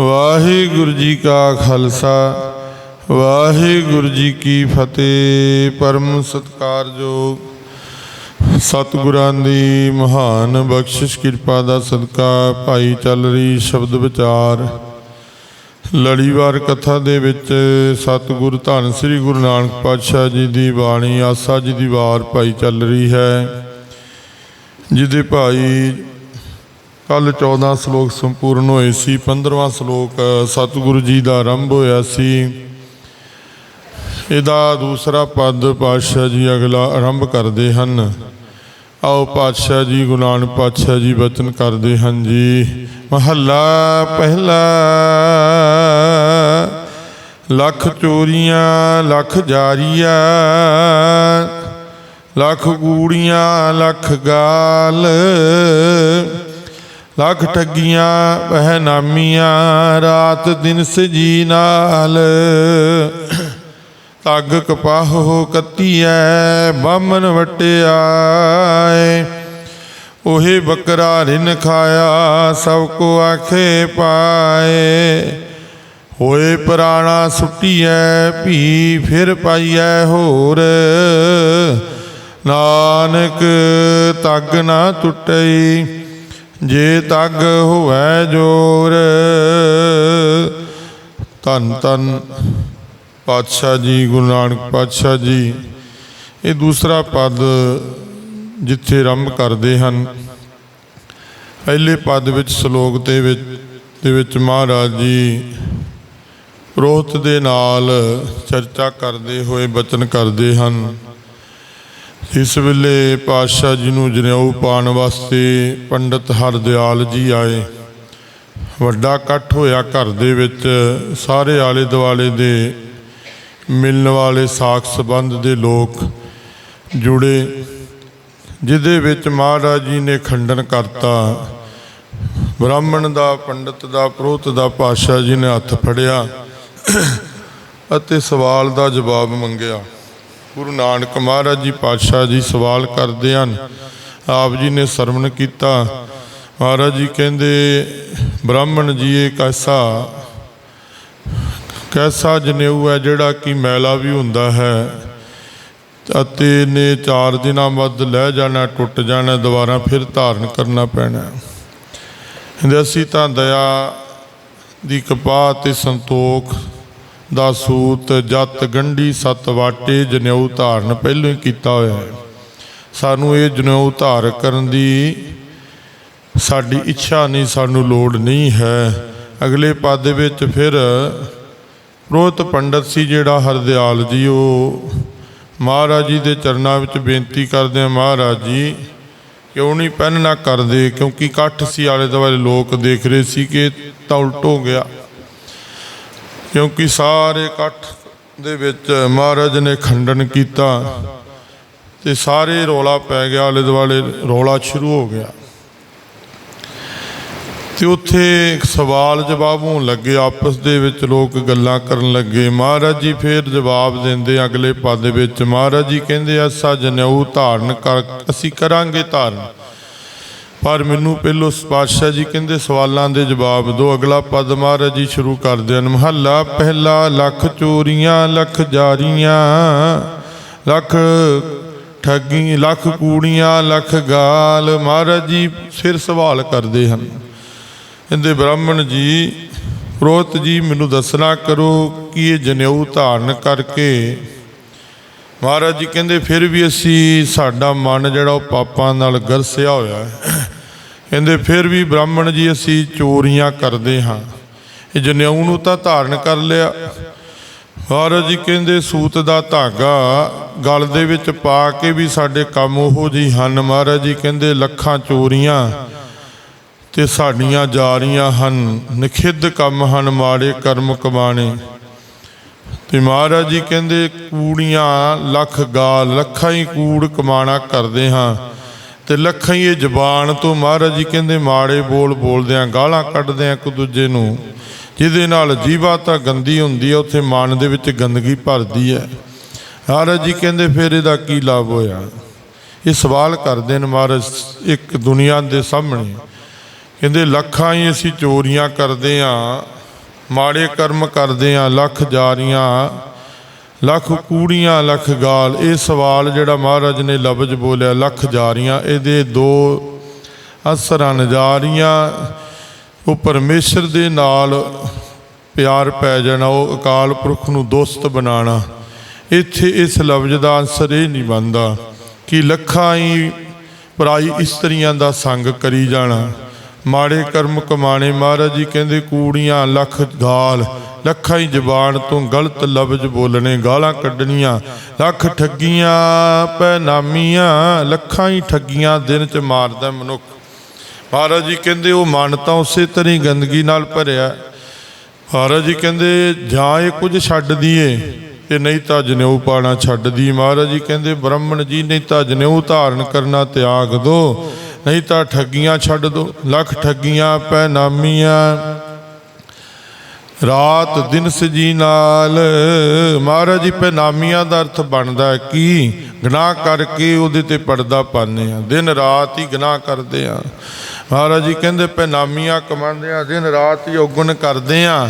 ਵਾਹਿਗੁਰੂ ਜੀ ਕਾ ਖਾਲਸਾ, ਵਾਹਿਗੁਰੂ ਜੀ ਕੀ ਫਤਿਹ। ਪਰਮ ਸਤਕਾਰਯੋਗ ਸਤਿਗੁਰਾਂ ਦੀ ਮਹਾਨ ਬਖਸ਼ਿਸ਼, ਕਿਰਪਾ ਦਾ ਸਦਕਾ ਭਾਈ ਚੱਲ ਰਹੀ ਸ਼ਬਦ ਵਿਚਾਰ, ਲੜੀਵਾਰ ਕਥਾ ਦੇ ਵਿੱਚ ਸਤਿਗੁਰ ਧੰਨ ਸ੍ਰੀ ਗੁਰੂ ਨਾਨਕ ਪਾਤਸ਼ਾਹ ਜੀ ਦੀ ਬਾਣੀ, ਆਸਾ ਜੀ ਦੀ ਵਾਰ ਭਾਈ ਚੱਲ ਰਹੀ ਹੈ। ਜਿਹਦੇ ਭਾਈ ਕੱਲ 14 ਸ਼ਲੋਕ ਸੰਪੂਰਨ ਹੋਏ ਸੀ 15ਵਾਂ ਸ਼ਲੋਕ ਸਤਿਗੁਰੂ ਜੀ ਦਾ ਆਰੰਭ ਹੋਇਆ ਸੀ। ਇਹਦਾ ਦੂਸਰਾ ਪਦ ਪਾਤਸ਼ਾਹ ਜੀ ਅਗਲਾ ਆਰੰਭ ਕਰਦੇ ਹਨ। ਆਓ ਪਾਤਸ਼ਾਹ ਜੀ, ਗੁਰੂ ਨਾਨਕ ਪਾਤਸ਼ਾਹ ਜੀ ਬਚਨ ਕਰਦੇ ਹਨ ਜੀ। ਮਹੱਲਾ ਪਹਿਲਾ, ਲੱਖ ਚੋਰੀਆਂ, ਲੱਖ ਜਾਰੀਆਂ, ਲੱਖ ਗੂੜੀਆਂ, ਲੱਖ ਗਾਲ। ਲੱਖ ਠੱਗੀਆਂ, ਪਹਿਨਾਮੀਆਂ, ਰਾਤ ਦਿਨ ਸਜੀ ਨਾਲ। ਤੱਗ ਕਪਾਹੋ ਕੱਤੀਐ ਬਾਮਨ ਵਟਿਆਏ। ਉਹੇ ਬੱਕਰਾ ਰਿਨ ਖਾਇਆ, ਸਭ ਕੋ ਆਖੇ ਪਾਏ। ਹੋਏ ਪ੍ਰਾਣਾ ਸੁੱਟੀਐ ਭੀ ਫਿਰ ਪਾਈਐ ਹੋਰ। ਨਾਨਕ ਤੱਗ ਨਾ ਟੁੱਟਈ। ਜੇ ਤੱਗ ਹੋਵੇ ਜੋਰ, ਧੰਨ ਧੰਨ ਪਾਤਸ਼ਾਹ ਜੀ, ਗੁਰੂ ਨਾਨਕ ਪਾਤਸ਼ਾਹ ਜੀ। ਇਹ ਦੂਸਰਾ ਪਦ ਜਿੱਥੇ ਆਰੰਭ ਕਰਦੇ ਹਨ। ਪਹਿਲੇ ਪਦ ਵਿੱਚ ਸ਼ਲੋਕ ਦੇ ਵਿੱਚ ਦੇ ਵਿੱਚ ਮਹਾਰਾਜ ਜੀ ਪ੍ਰੋਹਤ ਦੇ ਨਾਲ ਚਰਚਾ ਕਰਦੇ ਹੋਏ ਬਚਨ ਕਰਦੇ ਹਨ। ਇਸ ਵੇਲੇ ਪਾਤਸ਼ਾਹ ਜੀ ਨੂੰ ਜਨੇਊ ਪਾਣ ਵਾਸਤੇ ਪੰਡਤ ਹਰਦਿਆਲ ਜੀ ਆਏ। ਵੱਡਾ ਇਕੱਠ ਹੋਇਆ ਘਰ ਦੇ ਵਿੱਚ, ਸਾਰੇ ਆਲੇ ਦੁਆਲੇ ਦੇ ਮਿਲਣ ਵਾਲੇ ਸਾਖ ਸੰਬੰਧ ਦੇ ਲੋਕ ਜੁੜੇ, ਜਿਹਦੇ ਵਿੱਚ ਮਹਾਰਾਜ ਜੀ ਨੇ ਖੰਡਨ ਕਰਤਾ। ਬ੍ਰਾਹਮਣ ਦਾ, ਪੰਡਤ ਦਾ ਪ੍ਰੋਤ ਦਾ ਪਾਤਸ਼ਾਹ ਜੀ ਨੇ ਹੱਥ ਫੜਿਆ ਅਤੇ ਸਵਾਲ ਦਾ ਜਵਾਬ ਮੰਗਿਆ। ਗੁਰੂ ਨਾਨਕ ਮਹਾਰਾਜ ਜੀ ਪਾਤਸ਼ਾਹ ਜੀ ਸਵਾਲ ਕਰਦੇ ਹਨ। ਆਪ ਜੀ ਨੇ ਸਰਵਣ ਕੀਤਾ। ਮਹਾਰਾਜ ਜੀ ਕਹਿੰਦੇ, ਬ੍ਰਾਹਮਣ ਜੀ, ਇਹ ਕੈਸਾ? ਕੈਸਾ ਜਨੇਊ ਹੈ ਜਿਹੜਾ ਕਿ ਮੈਲਾ ਵੀ ਹੁੰਦਾ ਹੈ ਅਤੇ ਨੇ ਚਾਰ ਦਿਨਾਂ ਬਾਅਦ ਲੈ ਜਾਣਾ, ਟੁੱਟ ਜਾਣਾ, ਦੁਬਾਰਾ ਫਿਰ ਧਾਰਨ ਕਰਨਾ ਪੈਣਾ। ਕਹਿੰਦੇ, ਅਸੀਂ ਤਾਂ ਦਇਆ ਦੀ ਕਪਾਹ ਤੇ ਸੰਤੋਖ ਦਾ ਸੂਤ ਜਤ ਗੰਢੀ ਸਤ ਵਾਟੇ ਜਨੇਊ ਧਾਰਨ ਪਹਿਲਾਂ ਹੀ ਕੀਤਾ ਹੋਇਆ ਹੈ। ਸਾਨੂੰ ਇਹ ਜਨੇਊ ਧਾਰ ਕਰਨ ਦੀ ਸਾਡੀ ਇੱਛਾ ਨਹੀਂ, ਸਾਨੂੰ ਲੋੜ ਨਹੀਂ ਹੈ। ਅਗਲੇ ਪਦ ਦੇ ਵਿੱਚ ਫਿਰ ਪ੍ਰੋਤ ਪੰਡਤ ਸੀ ਜਿਹੜਾ ਹਰਦਿਆਲ ਜੀ, ਉਹ ਮਹਾਰਾਜ ਜੀ ਦੇ ਚਰਨਾਂ ਵਿੱਚ ਬੇਨਤੀ ਕਰਦੇ ਆ, ਮਹਾਰਾਜ ਜੀ, ਕਿਉਂ ਨਹੀਂ ਪਹਿਨ ਨਾ ਕਰਦੇ? ਕਿਉਂਕਿ ਇਕੱਠ ਸੀ, ਆਲੇ ਦੁਆਲੇ ਲੋਕ ਦੇਖ ਰਹੇ ਸੀ ਕਿ ਇਹ ਤਾਂ ਉਲਟ ਹੋ ਗਿਆ। ਕਿਉਂਕਿ ਸਾਰੇ ਇਕੱਠ ਦੇ ਵਿੱਚ ਮਹਾਰਾਜ ਨੇ ਖੰਡਨ ਕੀਤਾ ਤੇ ਸਾਰੇ ਰੋਲਾ ਪੈ ਗਿਆ, ਆਲੇ ਦੁਆਲੇ ਰੋਲਾ ਸ਼ੁਰੂ ਹੋ ਗਿਆ। ਤੇ ਉੱਥੇ ਸਵਾਲ ਜਵਾਬ ਹੋਣ ਲੱਗੇ, ਆਪਸ ਦੇ ਵਿੱਚ ਲੋਕ ਗੱਲਾਂ ਕਰਨ ਲੱਗੇ। ਮਹਾਰਾਜ ਜੀ ਫੇਰ ਜਵਾਬ ਦਿੰਦੇ ਅਗਲੇ ਪਦ ਦੇ ਵਿੱਚ, ਮਹਾਰਾਜ ਜੀ ਕਹਿੰਦੇ ਆ ਜਨੇਊ ਧਾਰਨ ਕਰ, ਅਸੀਂ ਕਰਾਂਗੇ ਧਾਰਨ। ਪਰ ਮੈਨੂੰ ਪਹਿਲੋ ਪਾਤਸ਼ਾਹ ਜੀ ਕਹਿੰਦੇ ਸਵਾਲਾਂ ਦੇ ਜਵਾਬ ਦਿਓ। ਅਗਲਾ ਪਦ ਮਹਾਰਾਜ ਜੀ ਸ਼ੁਰੂ ਕਰਦੇ ਹਨ। ਮਹੱਲਾ ਪਹਿਲਾ, ਲੱਖ ਚੋਰੀਆਂ, ਲੱਖ ਜਾਰੀਆਂ, ਲੱਖ ਠੱਗੀ, ਲੱਖ ਕੂੜੀਆਂ, ਲੱਖ ਗਾਲ। ਮਹਾਰਾਜ ਜੀ ਫਿਰ ਸਵਾਲ ਕਰਦੇ ਹਨ। ਕਹਿੰਦੇ, ਬ੍ਰਾਹਮਣ ਜੀ ਪ੍ਰੋਤ ਜੀ, ਮੈਨੂੰ ਦੱਸਣਾ ਕਰੋ ਕਿ ਇਹ ਜਨੇਊ ਧਾਰਨ ਕਰਕੇ ਮਹਾਰਾਜ ਜੀ ਕਹਿੰਦੇ, ਫਿਰ ਵੀ ਅਸੀਂ ਸਾਡਾ ਮਨ ਜਿਹੜਾ ਉਹ ਪਾਪਾਂ ਨਾਲ ਗਰਸਿਆ ਹੋਇਆ ਹੈ। ਕਹਿੰਦੇ, ਫਿਰ ਵੀ ਬ੍ਰਾਹਮਣ ਜੀ ਅਸੀਂ ਚੋਰੀਆਂ ਕਰਦੇ ਹਾਂ। ਇਹ ਜਨੇਊ ਨੂੰ ਤਾਂ ਧਾਰਨ ਕਰ ਲਿਆ। ਮਹਾਰਾਜ ਜੀ ਕਹਿੰਦੇ, ਸੂਤ ਦਾ ਧਾਗਾ ਗਲ ਦੇ ਵਿੱਚ ਪਾ ਕੇ ਵੀ ਸਾਡੇ ਕੰਮ ਉਹੋ ਜਿਹੀ ਹਨ। ਮਹਾਰਾਜ ਜੀ ਕਹਿੰਦੇ, ਲੱਖਾਂ ਚੋਰੀਆਂ ਤੇ ਸਾਡੀਆਂ ਜਾ ਰਹੀਆਂ ਹਨ। ਨਿਖਿੱਧ ਕੰਮ ਹਨ, ਮਾੜੇ ਕਰਮ ਕਮਾਣੇ ਤੇ ਮਹਾਰਾਜ ਜੀ ਕਹਿੰਦੇ, ਕੂੜੀਆਂ, ਲੱਖ ਗਾਲ, ਲੱਖਾਂ ਹੀ ਕੂੜ ਕਮਾਣਾ ਕਰਦੇ ਹਾਂ। ਤੇ ਲੱਖਾਂ ਹੀ ਇਹ ਜ਼ਬਾਨ ਤੋਂ ਮਹਾਰਾਜ ਜੀ ਕਹਿੰਦੇ, ਮਾੜੇ ਬੋਲ ਬੋਲਦੇ ਆ ਗਾਲਾਂ ਕੱਢਦੇ ਆ ਇੱਕ ਦੂਜੇ ਨੂੰ, ਜਿਹਦੇ ਨਾਲ ਜੀਵਾ ਤਾਂ ਗੰਦੀ ਹੁੰਦੀ ਹੈ ਉੱਥੇ ਮਨ ਦੇ ਵਿੱਚ ਗੰਦਗੀ ਭਰਦੀ ਹੈ ਮਹਾਰਾਜ ਜੀ ਕਹਿੰਦੇ, ਫਿਰ ਇਹਦਾ ਕੀ ਲਾਭ ਹੋਇਆ? ਇਹ ਸਵਾਲ ਕਰਦੇ ਨੇ ਮਹਾਰਾਜ ਇੱਕ ਦੁਨੀਆ ਦੇ ਸਾਹਮਣੇ। ਕਹਿੰਦੇ, ਲੱਖਾਂ ਹੀ ਅਸੀਂ ਚੋਰੀਆਂ ਕਰਦੇ ਆ ਮਾੜੇ ਕਰਮ ਕਰਦੇ ਆ ਲੱਖ ਜਾਰੀਆਂ, ਲੱਖ ਕੂੜੀਆਂ, ਲੱਖ ਗਾਲ। ਇਹ ਸਵਾਲ ਜਿਹੜਾ ਮਹਾਰਾਜ ਨੇ ਲਫ਼ਜ਼ ਬੋਲਿਆ, ਲੱਖ ਜਾਰੀਆਂ। ਇਹਦੇ ਦੋ ਅਸਰਾਂ ਨਜ਼ਾਰੀਆਂ ਉਹ ਪਰਮੇਸ਼ਰ ਦੇ ਨਾਲ ਪਿਆਰ ਪੈ ਜਾਣਾ, ਉਹ ਅਕਾਲ ਪੁਰਖ ਨੂੰ ਦੋਸਤ ਬਣਾਉਣਾ। ਇੱਥੇ ਇਸ ਲਫ਼ਜ਼ ਦਾ ਅਨਸਰ ਇਹ ਨਹੀਂ ਬਣਦਾ ਕਿ ਲੱਖਾਂ ਹੀ ਪਰਾਈ ਇਸਤਰੀਆਂ ਦਾ ਸੰਗ ਕਰੀ ਜਾਣਾ। ਮਾੜੇ ਕਰਮ ਕਮਾਣੇ ਮਹਾਰਾਜ ਜੀ ਕਹਿੰਦੇ, ਕੂੜੀਆਂ, ਲੱਖ ਗਾਲ, ਲੱਖਾਂ ਹੀ ਜ਼ਬਾਨ ਤੋਂ ਗਲਤ ਲਫ਼ਜ਼ ਬੋਲਣੇ, ਗਾਲਾਂ ਕੱਢਣੀਆਂ, ਲੱਖ ਠੱਗੀਆਂ ਪੈਨਾਮੀਆਂ ਲੱਖਾਂ ਹੀ ਠੱਗੀਆਂ ਦਿਨ ਚ ਮਾਰਦਾ ਮਨੁੱਖ। ਮਹਾਰਾਜ ਜੀ ਕਹਿੰਦੇ, ਉਹ ਮਨ ਤਾਂ ਉਸੇ ਤਰ੍ਹਾਂ ਹੀ ਗੰਦਗੀ ਨਾਲ ਭਰਿਆ। ਮਹਾਰਾਜ ਜੀ ਕਹਿੰਦੇ, ਜਾਂ ਇਹ ਕੁਝ ਛੱਡ ਦਈਏ ਤੇ ਨਹੀਂ ਤਾਂ ਜਨੇਊ ਪਾਣਾ ਛੱਡ ਦੀ। ਮਹਾਰਾਜ ਜੀ ਕਹਿੰਦੇ, ਬ੍ਰਾਹਮਣ ਜੀ, ਨਹੀਂ ਤਾਂ ਜਨੇਊ ਧਾਰਨ ਕਰਨਾ ਤਿਆਗ ਦੋ। ਨਹੀਂ ਤਾਂ ਠੱਗੀਆਂ ਛੱਡ ਦੋ, ਲੱਖ ਠੱਗੀਆਂ ਪੈਨਾਮੀਆਂ ਰਾਤ ਦਿਨ ਸਜੀ ਨਾਲ, ਮਹਾਰਾਜ ਜੀ ਪੈਨਾਮੀਆਂ ਦਾ ਅਰਥ ਬਣਦਾ ਕੀ ਕਿ ਗੁਨਾਹ ਕਰਕੇ ਉਹਦੇ ਤੇ ਪਰਦਾ ਪਾਉਂਦੇ ਆ ਦਿਨ ਰਾਤ ਹੀ ਗੁਨਾਹ ਕਰਦੇ ਆ ਮਹਾਰਾਜ ਜੀ ਕਹਿੰਦੇ ਪੈਨਾਮੀਆਂ ਕਮਾਉਂਦੇ ਆ ਦਿਨ ਰਾਤ ਹੀ ਔਗਣ ਕਰਦੇ ਆ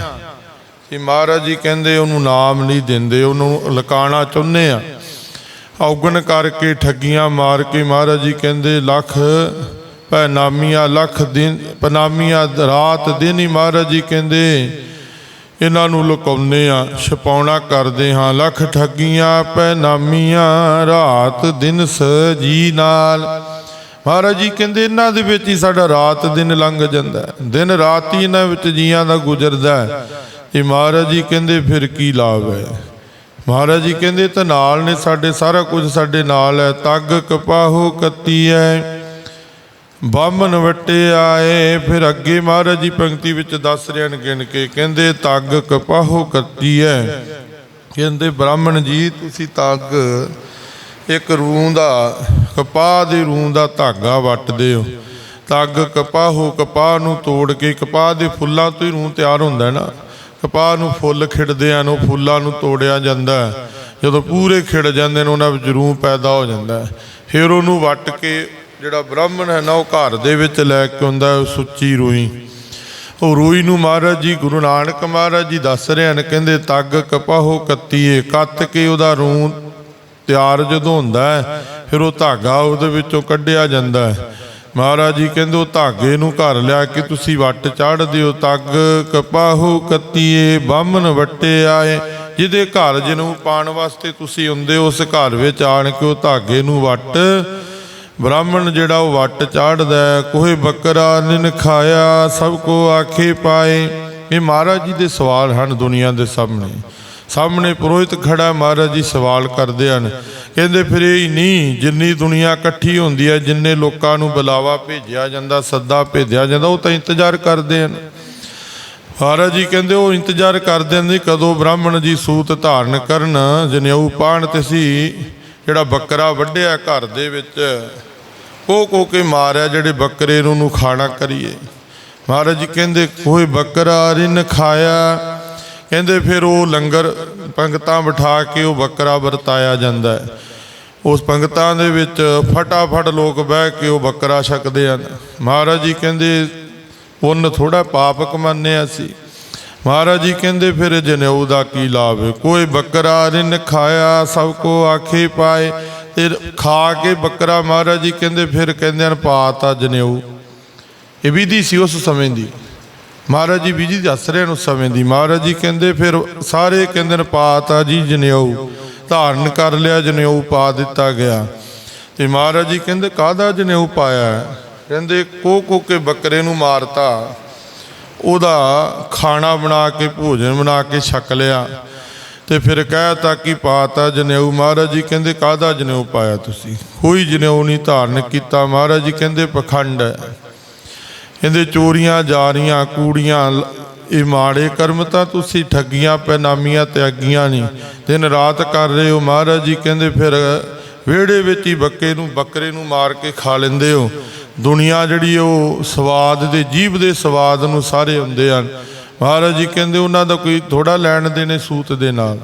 ਕਿ ਮਹਾਰਾਜ ਜੀ ਕਹਿੰਦੇ, ਉਹਨੂੰ ਨਾਮ ਨਹੀਂ ਦਿੰਦੇ, ਉਹਨੂੰ ਲਕਾਣਾ ਚਾਹੁੰਦੇ ਆ ਔਗਣ ਕਰਕੇ ਠੱਗੀਆਂ ਮਾਰ ਕੇ ਮਹਾਰਾਜ ਜੀ ਕਹਿੰਦੇ, ਲੱਖ ਪੈਨਾਮੀਆਂ, ਲੱਖ ਦਿਨ, ਪਨਾਮੀਆਂ ਰਾਤ ਦਿਨ ਹੀ ਮਹਾਰਾਜ ਜੀ ਕਹਿੰਦੇ, ਇਹਨਾਂ ਨੂੰ ਲੁਕਾਉਂਦੇ ਆ ਛਪਾਉਣਾ ਕਰਦੇ ਹਾਂ। ਲੱਖ ਠੱਗੀਆਂ, ਪੈਨਾਮੀਆਂ ਰਾਤ ਦਿਨ ਸਜੀ ਨਾਲ। ਮਹਾਰਾਜ ਜੀ ਕਹਿੰਦੇ, ਇਹਨਾਂ ਦੇ ਵਿੱਚ ਹੀ ਸਾਡਾ ਰਾਤ ਦਿਨ ਲੰਘ ਜਾਂਦਾ ਦਿਨ ਰਾਤ ਹੀ ਇਹਨਾਂ ਵਿੱਚ ਜੀਆਂ ਦਾ ਗੁਜ਼ਰਦਾ ਹੈ। ਇਹ ਮਹਾਰਾਜ ਜੀ ਕਹਿੰਦੇ, ਫਿਰ ਕੀ ਲਾਭ ਹੈ? ਮਹਾਰਾਜ ਜੀ ਕਹਿੰਦੇ ਤਾਂ ਨਾਲ ਨੇ ਸਾਡੇ, ਸਾਰਾ ਕੁਝ ਸਾਡੇ ਨਾਲ ਹੈ। ਤੱਗ ਕਪਾਹੋ ਕੱਤੀ ਹੈ ਬਾਮਨ ਵਟੇ ਆਏ। ਫਿਰ ਅੱਗੇ ਮਹਾਰਾਜ ਜੀ ਪੰਕਤੀ ਵਿੱਚ ਦੱਸ ਰਹੇ ਹਨ ਗਿਣ ਕੇ, ਕਹਿੰਦੇ ਤੱਗ ਕਪਾਹੋ ਕੱਤੀ ਹੈ ਕਹਿੰਦੇ ਬ੍ਰਾਹਮਣ ਜੀ, ਤੁਸੀਂ ਤੱਗ ਇੱਕ ਰੂੰ ਦਾ, ਕਪਾਹ ਦੀ ਰੂੰ ਦਾ ਧਾਗਾ ਵੱਟਦੇ ਹੋ। ਤੱਗ ਕਪਾਹੋ ਕਪਾਹ ਨੂੰ ਤੋੜ ਕੇ, ਕਪਾਹ ਦੇ ਫੁੱਲਾਂ ਤੋਂ ਹੀ ਰੂੰ ਤਿਆਰ ਹੁੰਦਾ ਹੈ ਨਾ। ਕਪਾਹ ਨੂੰ ਫੁੱਲ ਖਿੜਦੇ ਹਨ ਉਹ ਫੁੱਲਾਂ ਨੂੰ ਤੋੜਿਆ ਜਾਂਦਾ ਜਦੋਂ ਪੂਰੇ ਖਿੜ ਜਾਂਦੇ ਨੇ, ਉਹਨਾਂ ਵਿੱਚ ਰੂਹ ਪੈਦਾ ਹੋ ਜਾਂਦਾ ਫਿਰ ਉਹਨੂੰ ਵੱਟ ਕੇ ਜਿਹੜਾ ਬ੍ਰਾਹਮਣ ਹੈ ਨਾ, ਉਹ ਘਰ ਦੇ ਵਿੱਚ ਲੈ ਕੇ ਆਉਂਦਾ ਹੈ ਸੁੱਚੀ ਰੂਈ ਉਹ ਰੂਈ ਨੂੰ ਮਹਾਰਾਜ ਜੀ, ਗੁਰੂ ਨਾਨਕ ਮਹਾਰਾਜ ਜੀ ਦੱਸ ਰਹੇ ਹਨ, ਕਹਿੰਦੇ, ਤੱਗ ਕਪਾਹੋ ਕੱਤੀਏ। ਕੱਤ ਕੇ ਉਹਦਾ ਰੂੰ ਤਿਆਰ ਜਦੋਂ ਹੁੰਦਾ ਫਿਰ ਉਹ ਧਾਗਾ ਉਹਦੇ ਵਿੱਚੋਂ ਕੱਢਿਆ ਜਾਂਦਾ ਹੈ। ਮਹਾਰਾਜ ਜੀ ਕਹਿੰਦੇ ਉਹ ਧਾਗੇ ਨੂੰ ਘਰ ਲਿਆ ਕੇ ਤੁਸੀਂ ਵੱਟ ਚਾੜ ਦਿਓ ਤੱਗ ਕਪਾਹੂ ਕੱਤੀਏ ਬਾਹਮਣ ਵੱਟੇ ਆਏ। ਜਿਹਦੇ ਘਰ ਜਿਹਨੂੰ ਪਾਣ ਵਾਸਤੇ ਤੁਸੀਂ ਹੁੰਦੇ ਹੋ, ਉਸ ਘਰ ਵਿੱਚ ਆਣ ਕੇ ਉਹ ਧਾਗੇ ਨੂੰ ਵੱਟ। ਬ੍ਰਾਹਮਣ ਜਿਹੜਾ ਉਹ ਵੱਟ ਚਾੜਦਾ ਹੈ, ਕੋਹੇ ਬੱਕਰਾ ਨਿਨ ਖਾਇਆ ਸਭ ਕੋ ਆਖੇ ਪਾਏ। ਇਹ ਮਹਾਰਾਜ ਜੀ ਦੇ ਸਵਾਲ ਹਨ ਦੁਨੀਆ ਦੇ ਸਾਹਮਣੇ। ਸਾਹਮਣੇ ਪੁਰੋਹਿਤ ਖੜਾ ਮਹਾਰਾਜ ਜੀ ਸਵਾਲ ਕਰਦੇ ਹਨ। ਕਹਿੰਦੇ, ਫਿਰ ਇਹ ਨਹੀਂ, ਜਿੰਨੀ ਦੁਨੀਆ ਇਕੱਠੀ ਹੁੰਦੀ ਹੈ, ਜਿੰਨੇ ਲੋਕਾਂ ਨੂੰ ਬੁਲਾਵਾ ਭੇਜਿਆ ਜਾਂਦਾ, ਸੱਦਾ ਭੇਜਿਆ ਜਾਂਦਾ, ਉਹ ਤਾਂ ਇੰਤਜ਼ਾਰ ਕਰਦੇ ਹਨ। ਮਹਾਰਾਜ ਜੀ ਕਹਿੰਦੇ, ਉਹ ਇੰਤਜ਼ਾਰ ਕਰਦੇ ਹਨ ਕਦੋਂ ਬ੍ਰਾਹਮਣ ਜੀ ਸੂਤ ਧਾਰਨ ਕਰਨ, ਜਨੇਊ ਪਾਣ ਤੇ ਸੀ, ਜਿਹੜਾ ਬੱਕਰਾ ਵੱਢਿਆ ਘਰ ਦੇ ਵਿੱਚ ਕੋ ਕੋ ਕੇ ਮਾਰਿਆ, ਜਿਹੜੇ ਬੱਕਰੇ ਨੂੰ ਨੂੰ ਖਾਣਾ ਕਰੀਏ। ਮਹਾਰਾਜ ਜੀ ਕਹਿੰਦੇ, ਕੋਈ ਬੱਕਰਾ ਰਿਨ ਖਾਇਆ ਕਹਿੰਦੇ ਫਿਰ ਉਹ ਲੰਗਰ ਪੰਗਤਾਂ ਬਿਠਾ ਕੇ ਉਹ ਬੱਕਰਾ ਵਰਤਾਇਆ ਜਾਂਦਾ ਹੈ। ਉਸ ਪੰਗਤਾਂ ਦੇ ਵਿੱਚ ਫਟਾਫਟ ਲੋਕ ਬਹਿ ਕੇ ਉਹ ਬੱਕਰਾ ਛਕਦੇ ਹਨ। ਮਹਾਰਾਜ ਜੀ ਕਹਿੰਦੇ, ਪੁੰਨ ਥੋੜਾ ਪਾਪ ਕਮਾਨੇ ਸੀ। ਮਹਾਰਾਜ ਜੀ ਕਹਿੰਦੇ, ਫਿਰ ਜਨੇਊ ਦਾ ਕੀ ਲਾਭ ਹੈ? ਕੋਈ ਬੱਕਰਾ ਰਿਨ ਖਾਇਆ, ਸਭ ਕੋ ਆਖੇ ਪਾਏ। ਤੇ ਖਾ ਕੇ ਬੱਕਰਾ ਮਹਾਰਾਜ ਜੀ ਕਹਿੰਦੇ, ਫਿਰ ਕਹਿੰਦੇ ਹਨ ਪਾਤਾ ਜਨੇਊ। ਇਹ ਵਿਧੀ ਸੀ ਉਸ ਸਮੇਂ ਦੀ। ਮਹਾਰਾਜ ਜੀ ਬੀਜੀ ਦੱਸ ਰਹੇ ਨੇ ਉਸ ਸਮੇਂ ਦੀ। ਮਹਾਰਾਜ ਜੀ ਕਹਿੰਦੇ ਫਿਰ ਸਾਰੇ ਕਹਿੰਦੇ ਨੇ ਪਾਤਾ ਜੀ ਜਨੇਊ, ਧਾਰਨ ਕਰ ਲਿਆ, ਜਨੇਊ ਪਾ ਦਿੱਤਾ ਗਿਆ। ਤੇ ਮਹਾਰਾਜ ਜੀ ਕਹਿੰਦੇ, ਕਾਹਦਾ ਜਨੇਊ ਪਾਇਆ? ਕਹਿੰਦੇ, ਕੋ ਕੋ ਕੇ ਬੱਕਰੇ ਨੂੰ ਮਾਰਤਾ। ਉਹਦਾ ਖਾਣਾ ਬਣਾ ਕੇ, ਭੋਜਨ ਬਣਾ ਕੇ ਛਕ ਲਿਆ। ਤੇ ਫਿਰ ਕਹਿਤਾ ਕਿ ਪਾਤਾ ਜਨੇਊ। ਮਹਾਰਾਜ ਜੀ ਕਹਿੰਦੇ, ਕਾਹਦਾ ਜਨੇਊ ਪਾਇਆ ਤੁਸੀਂ? ਕੋਈ ਜਨੇਊ ਨਹੀਂ ਧਾਰਨ ਕੀਤਾ। ਮਹਾਰਾਜ ਜੀ ਕਹਿੰਦੇ, ਪਖੰਡ ਹੈ। ਕਹਿੰਦੇ ਚੋਰੀਆਂ ਜਾਰੀਆਂ ਕੂੜੀਆਂ ਇਹ ਮਾੜੇ ਕਰਮ ਤਾਂ ਤੁਸੀਂ ਠੱਗੀਆਂ, ਪੈਨਾਮੀਆਂ, ਤਿਆਗੀਆਂ ਨਹੀਂ। ਦਿਨ ਰਾਤ ਕਰ ਰਹੇ ਹੋ ਮਹਾਰਾਜ ਜੀ, ਕਹਿੰਦੇ ਫਿਰ ਵਿਹੜੇ ਵਿੱਚ ਹੀ ਬੱਕੇ ਨੂੰ, ਬੱਕਰੇ ਨੂੰ ਮਾਰ ਕੇ ਖਾ ਲੈਂਦੇ ਹੋ। ਦੁਨੀਆ ਜਿਹੜੀ ਉਹ ਸਵਾਦ ਦੇ, ਜੀਭ ਦੇ ਸਵਾਦ ਨੂੰ ਸਾਰੇ ਹੁੰਦੇ ਹਨ। ਮਹਾਰਾਜ ਜੀ ਕਹਿੰਦੇ ਉਹਨਾਂ ਦਾ ਕੋਈ ਥੋੜਾ ਲੈਣ ਦੇਣੇ ਸੂਤ ਦੇ ਨਾਲ।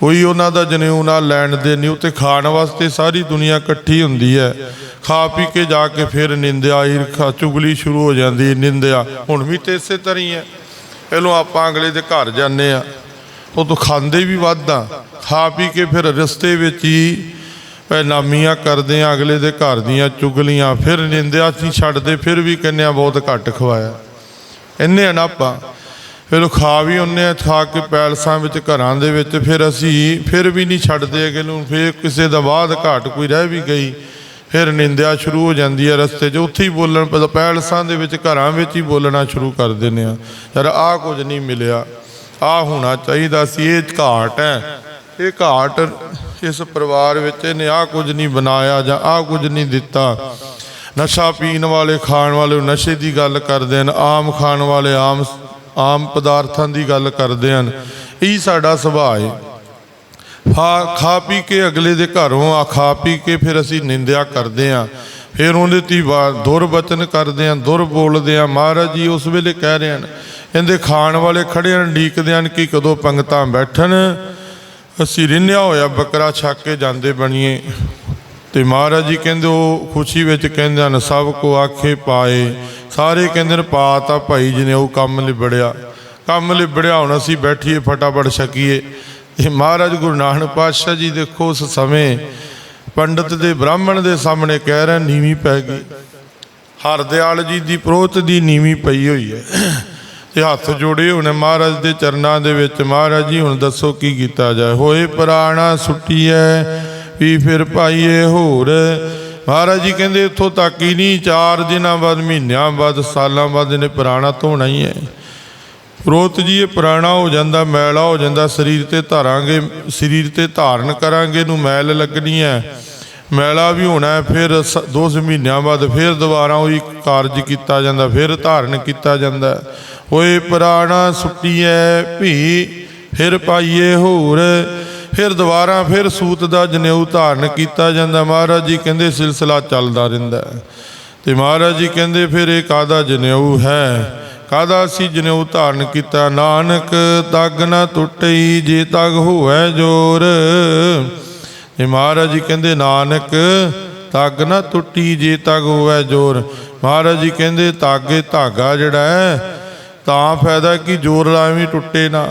ਕੋਈ ਉਹਨਾਂ ਦਾ ਜਨੇਊ ਨਾਲ ਲੈਣ ਦੇ ਨਹੀਂ ਉੱਤੇ ਖਾਣ ਵਾਸਤੇ ਸਾਰੀ ਦੁਨੀਆ ਇਕੱਠੀ ਹੁੰਦੀ ਹੈ। ਖਾ ਪੀ ਕੇ ਜਾ ਕੇ ਫਿਰ ਨਿੰਦਿਆ, ਈਰਖਾ, ਚੁਗਲੀ ਸ਼ੁਰੂ ਹੋ ਜਾਂਦੀ, ਨਿੰਦਿਆ। ਹੁਣ ਵੀ ਤੇ ਇਸੇ ਤਰ੍ਹਾਂ ਹੀ ਹੈ। ਪਹਿਲੋਂ ਆਪਾਂ ਅਗਲੇ ਦੇ ਘਰ ਜਾਂਦੇ ਆ ਉਹ ਤੋਂ ਖਾਂਦੇ ਵੀ ਵੱਧ ਆ। ਖਾ ਪੀ ਕੇ ਫਿਰ ਰਸਤੇ ਵਿੱਚ ਹੀ ਨਾਮੀਆਂ ਕਰਦੇ ਆ ਅਗਲੇ ਦੇ ਘਰ ਦੀਆਂ ਚੁਗਲੀਆਂ। ਫਿਰ ਨਿੰਦਿਆ ਸੀ ਛੱਡਦੇ, ਫਿਰ ਵੀ ਕਹਿੰਦੇ ਆ ਬਹੁਤ ਘੱਟ ਖਵਾਇਆ। ਇੰਨੇ ਆ ਨਾ ਆਪਾਂ ਫਿਰ ਉਹ ਖਾ ਵੀ ਉਹਨੇ ਖਾ ਕੇ ਪੈਲਸਾਂ ਵਿੱਚ ਘਰਾਂ ਦੇ ਵਿੱਚ, ਫਿਰ ਅਸੀਂ ਫਿਰ ਵੀ ਨਹੀਂ ਛੱਡਦੇ ਅਗੇ ਨੂੰ, ਫਿਰ ਕਿਸੇ ਦਾ ਬਾਅਦ ਘਾਟ ਕੋਈ ਰਹਿ ਵੀ ਗਈ। ਫਿਰ ਨਿੰਦਿਆ ਸ਼ੁਰੂ ਹੋ ਜਾਂਦੀ ਹੈ ਰਸਤੇ 'ਚ, ਉੱਥੇ ਹੀ ਬੋਲਣ ਪ- ਪੈਲਸਾਂ ਦੇ ਵਿੱਚ ਘਰਾਂ ਵਿੱਚ ਹੀ ਬੋਲਣਾ ਸ਼ੁਰੂ ਕਰ ਦਿੰਦੇ ਆ। ਯਾਰ ਆਹ ਕੁਝ ਨਹੀਂ ਮਿਲਿਆ ਆਹ ਹੋਣਾ ਚਾਹੀਦਾ ਸੀ, ਇਹ ਘਾਟ ਹੈ। ਇਹ ਘਾਟ ਇਸ ਪਰਿਵਾਰ ਵਿੱਚ ਇਹਨੇ ਆਹ ਕੁਝ ਨਹੀਂ ਬਣਾਇਆ ਜਾਂ ਆਹ ਕੁਝ ਨਹੀਂ ਦਿੱਤਾ। ਨਸ਼ਾ ਪੀਣ ਵਾਲੇ ਖਾਣ ਵਾਲੇ ਨਸ਼ੇ ਦੀ ਗੱਲ ਕਰਦੇ ਹਨ, ਆਮ ਖਾਣ ਵਾਲੇ ਆਮ ਆਮ ਪਦਾਰਥਾਂ ਦੀ ਗੱਲ ਕਰਦੇ ਹਨ। ਇਹ ਸਾਡਾ ਸੁਭਾਅ ਹੈ ਖਾ ਖਾ ਪੀ ਕੇ ਅਗਲੇ ਦੇ ਘਰੋਂ ਆ, ਖਾ ਪੀ ਕੇ ਫਿਰ ਅਸੀਂ ਨਿੰਦਿਆ ਕਰਦੇ ਆ ਫਿਰ ਉਹਦੇ ਤੀ ਦੁਰਬਚਨ ਕਰਦੇ ਆ ਦੁਰ ਬੋਲਦੇ ਆ ਮਹਾਰਾਜ ਜੀ ਉਸ ਵੇਲੇ ਕਹਿ ਰਹੇ ਹਨ, ਕਹਿੰਦੇ ਖਾਣ ਵਾਲੇ ਖੜੇ ਹਨ ਡੀਕਦੇ ਹਨ ਕਿ ਕਦੋਂ ਪੰਗਤਾਂ ਬੈਠਣ। ਅਸੀਂ ਰਿੰਨਿਆ ਹੋਇਆ, ਬੱਕਰਾ ਛੱਕ ਕੇ ਜਾਂਦੇ ਬਣੀਏ। ਤੇ ਮਹਾਰਾਜ ਜੀ ਕਹਿੰਦੇ, ਉਹ ਖੁਸ਼ੀ ਵਿੱਚ ਕਹਿੰਦੇ ਹਨ, ਸਭ ਕੋ ਆਖੇ ਪਾਏ। ਸਾਰੇ ਕਹਿੰਦੇ ਨੇ, ਪਾ ਤਾਂ ਭਾਈ ਜੀ ਨੇ, ਉਹ ਕੰਮ ਲਿਬੜਿਆ ਕੰਮ ਲਿਬੜਿਆ ਹੁਣ ਅਸੀਂ ਬੈਠੀਏ, ਫਟਾਫਟ ਛਕੀਏ। ਇਹ ਮਹਾਰਾਜ ਗੁਰੂ ਨਾਨਕ ਪਾਤਸ਼ਾਹ ਜੀ ਦੇਖੋ, ਉਸ ਸਮੇਂ ਪੰਡਤ ਦੇ, ਬ੍ਰਾਹਮਣ ਦੇ ਸਾਹਮਣੇ ਕਹਿ ਰਹੇ, ਨੀਵੀਂ ਪੈ ਗਈ। ਹਰਦਿਆਲ ਜੀ ਦੀ ਪ੍ਰੋਤ ਦੀ ਨੀਵੀਂ ਪਈ ਹੋਈ ਹੈ। ਤੇ ਹੱਥ ਜੋੜੇ ਹੋਣੇ ਮਹਾਰਾਜ ਦੇ ਚਰਨਾਂ ਦੇ ਵਿੱਚ। ਮਹਾਰਾਜ ਜੀ, ਹੁਣ ਦੱਸੋ ਕੀ ਕੀਤਾ ਜਾਏ? ਹੋਏ ਪ੍ਰਾਣਾ ਸੁੱਟੀਐ, ਵੀ ਫਿਰ ਪਾਈਏ ਹੋਰ। ਮਹਾਰਾਜ ਜੀ ਕਹਿੰਦੇ, ਇੱਥੋਂ ਤੱਕ ਹੀ ਨਹੀਂ, ਚਾਰ ਦਿਨਾਂ ਬਾਅਦ, ਮਹੀਨਿਆਂ ਬਾਅਦ, ਸਾਲਾਂ ਬਾਅਦ ਇਹਨੇ ਪੁਰਾਣਾ ਧੋਣਾ ਹੀ ਹੈ ਪ੍ਰੋਤ ਜੀ, ਇਹ ਪੁਰਾਣਾ ਹੋ ਜਾਂਦਾ, ਮੈਲਾ ਹੋ ਜਾਂਦਾ, ਸਰੀਰ ਤੇ ਧਾਰਾਂਗੇ, ਸਰੀਰ ਤੇ ਧਾਰਨ ਕਰਾਂਗੇ ਨੂੰ ਮੈਲ ਲੱਗਣੀ ਹੈ ਮੈਲਾ ਵੀ ਹੋਣਾ ਫਿਰ ਸ- ਦੋ ਸੌ ਮਹੀਨਿਆਂ ਬਾਅਦ ਫਿਰ ਦੁਬਾਰਾ ਉਹੀ ਕਾਰਜ ਕੀਤਾ ਜਾਂਦਾ, ਫਿਰ ਧਾਰਨ ਕੀਤਾ ਜਾਂਦਾ ਹੈ। ਹੋਏ ਪੁਰਾਣਾ ਸੁੱਟੀਐ ਭੀ, ਫਿਰ ਪਾਈਏ ਹੋਰ ਫਿਰ ਦੁਬਾਰਾ ਫਿਰ ਸੂਤ ਦਾ ਜਨੇਊ ਧਾਰਨ ਕੀਤਾ ਜਾਂਦਾ। ਮਹਾਰਾਜ ਜੀ ਕਹਿੰਦੇ, ਸਿਲਸਿਲਾ ਚੱਲਦਾ ਰਹਿੰਦਾ ਹੈ। ਤੇ ਮਹਾਰਾਜ ਜੀ ਕਹਿੰਦੇ, ਫਿਰ ਇਹ ਕਾਦਾ ਜਨੇਊ ਹੈ? ਕਾਦਾ ਅਸੀਂ ਜਨੇਊ ਧਾਰਨ ਕੀਤਾ? ਨਾਨਕ ਤਗ ਨਾ ਟੁੱਟਈ, ਜੇ ਤਗ ਹੋਵੇ ਜੋਰ। ਇਹ ਮਹਾਰਾਜ ਜੀ ਕਹਿੰਦੇ, ਨਾਨਕ ਤਗ ਨਾ ਟੁੱਟੀ, ਜੇ ਤਗ ਹੋਵੇ ਜੋਰ। ਮਹਾਰਾਜ ਜੀ ਕਹਿੰਦੇ, ਤਾਗੇ ਧਾਗਾ ਜਿਹੜਾ ਹੈ, ਤਾਂ ਫਾਇਦਾ ਕਿ ਜੋਰ ਲਾਵੇਂ ਟੁੱਟੇ ਨਾ।